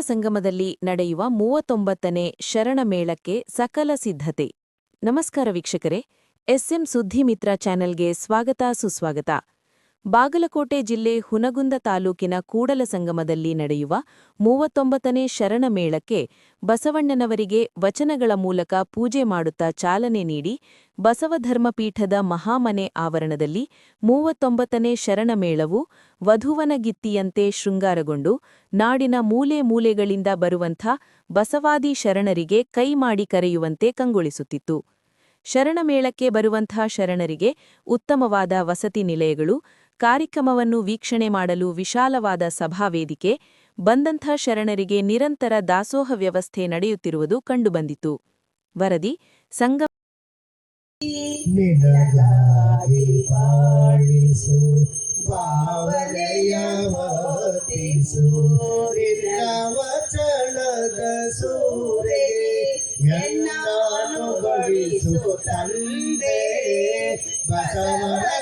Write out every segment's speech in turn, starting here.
ಸಂಗಮದಲ್ಲಿ ನಡೆಯುವ ಮೂವತ್ತೊಂಬತ್ತನೇ ಶರಣ ಮೇಳಕ್ಕೆ ಸಕಲ ಸಿದ್ಧತೆ. ನಮಸ್ಕಾರ ವೀಕ್ಷಕರೇ ಎಸ್ಎಂ ಸುದ್ದಿಮಿತ್ರ ಚಾನೆಲ್ಗೆ ಸ್ವಾಗತ ಸುಸ್ವಾಗತ. ಬಾಗಲಕೋಟೆ ಜಿಲ್ಲೆ ಹುನಗುಂದ ತಾಲೂಕಿನ ಕೂಡಲ ಸಂಗಮದಲ್ಲಿ ನಡೆಯುವ ಮೂವತ್ತೊಂಬತ್ತನೇ ಶರಣ ಮೇಳಕ್ಕೆ ಬಸವಣ್ಣನವರಿಗೆ ವಚನಗಳ ಮೂಲಕ ಪೂಜೆ ಮಾಡುತ್ತಾ ಚಾಲನೆ ನೀಡಿ ಬಸವಧರ್ಮಪೀಠದ ಮಹಾಮನೆ ಆವರಣದಲ್ಲಿ ಮೂವತ್ತೊಂಬತ್ತನೇ ಶರಣಮೇಳವು ವಧುವನಗಿತ್ತಿಯಂತೆ ಶೃಂಗಾರಗೊಂಡು ನಾಡಿನ ಮೂಲೆ ಮೂಲೆಗಳಿಂದ ಬರುವಂಥ ಬಸವಾದಿ ಶರಣರಿಗೆ ಕೈಮಾಡಿ ಕರೆಯುವಂತೆ ಕಂಗೊಳಿಸುತ್ತಿತ್ತು. ಶರಣಮೇಳಕ್ಕೆ ಬರುವಂಥ ಶರಣರಿಗೆ ಉತ್ತಮವಾದ ವಸತಿ ನಿಲಯಗಳು ಕಾರ್ಯಕ್ರಮವನ್ನು ವೀಕ್ಷಣೆ ಮಾಡಲು ವಿಶಾಲವಾದ ಸಭಾವೇದಿಕೆ, ಬಂದಂಥ ಶರಣರಿಗೆ ನಿರಂತರ ದಾಸೋಹ ವ್ಯವಸ್ಥೆ ನಡೆಯುತ್ತಿರುವುದು ಕಂಡುಬಂದಿತು. ವರದಿ, ಸಂಗಮ ತಂದೆ ಪಾಡಿಸು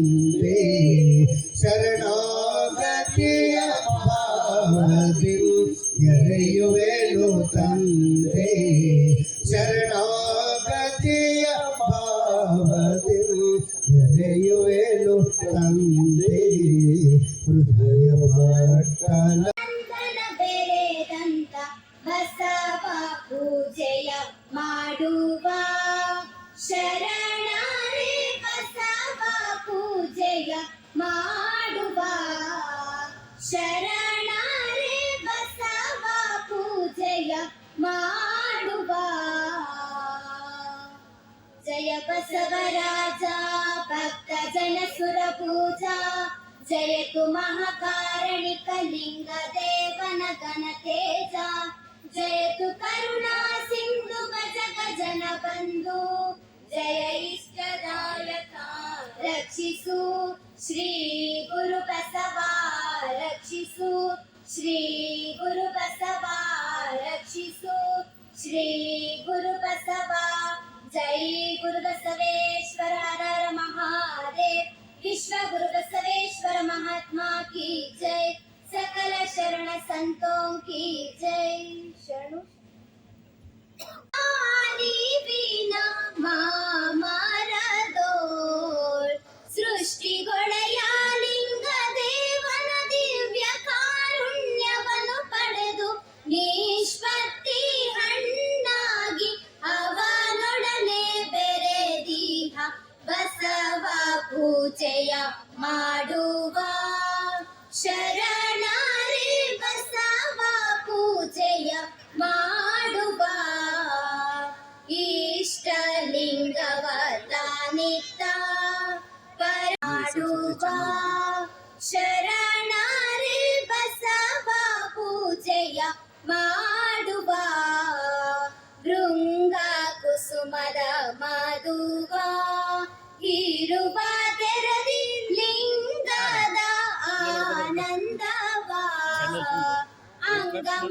ಭಾವದಿ ಮೆರೆಯುವೆನು ತಂದೆ ಶರಣಾಗತಿಯ ಭಾವದಿ ಮೆರೆಯುವೆನು ತಂದೆ ಹೃದಯ ಪಟ್ಟಲ ನಂದನ ಬೆರೆದಂತ ಬಸವ ಪೂಜೆಯ ಮಾಡುವ ಶರಣರೇ ಬಸವ ಪೂಜೆಯ ಮಾಡುವ मांडुबा जय बसवराजा भक्त जन सुरपूजा। जय तु महाकारणिक लिंग देवन गण तेजा जय तु करुणा सिंधु जग जन बंधु जय इष्टदायका रक्षिसु श्री श्री गुरुबसवा जय गुरुबसवेश्वर हर महादेव। विश्व गुरु गुरुबसवेश्वर महात्मा की जय। सकल शरण संतों की जय। शरणु। बिना मामा ಮಾಡುವ ಶರಣರೇ ಬಸವ ಪೂಜೆಯ ಮಾಡುವ ಇಷ್ಟಲಿಂಗವ ತಾನಿತ್ತ ಪರಾಡುವ ಶರಣರೇ ಬಟ್ಟಲ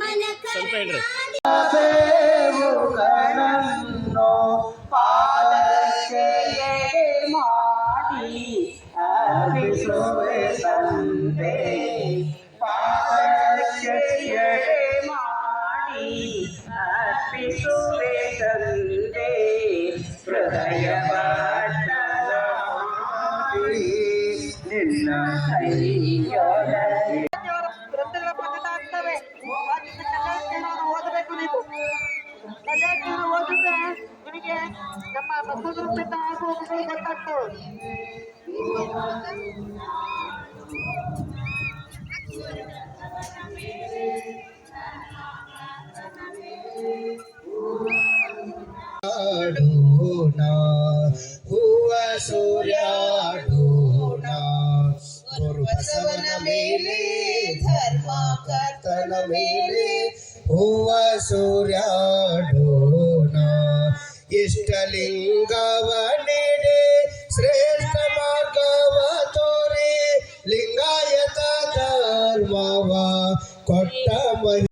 ಮಾಡಿ ನಿನ್ನ ಕೈಯೊಳಗೆ Surya Duna, Purva Savana Mili, Dharma Kartana Mili, Uva Surya Duna. ಇಷ್ಟಲಿಂಗವ ನೀಡಿ ಶ್ರೇಷ್ಠ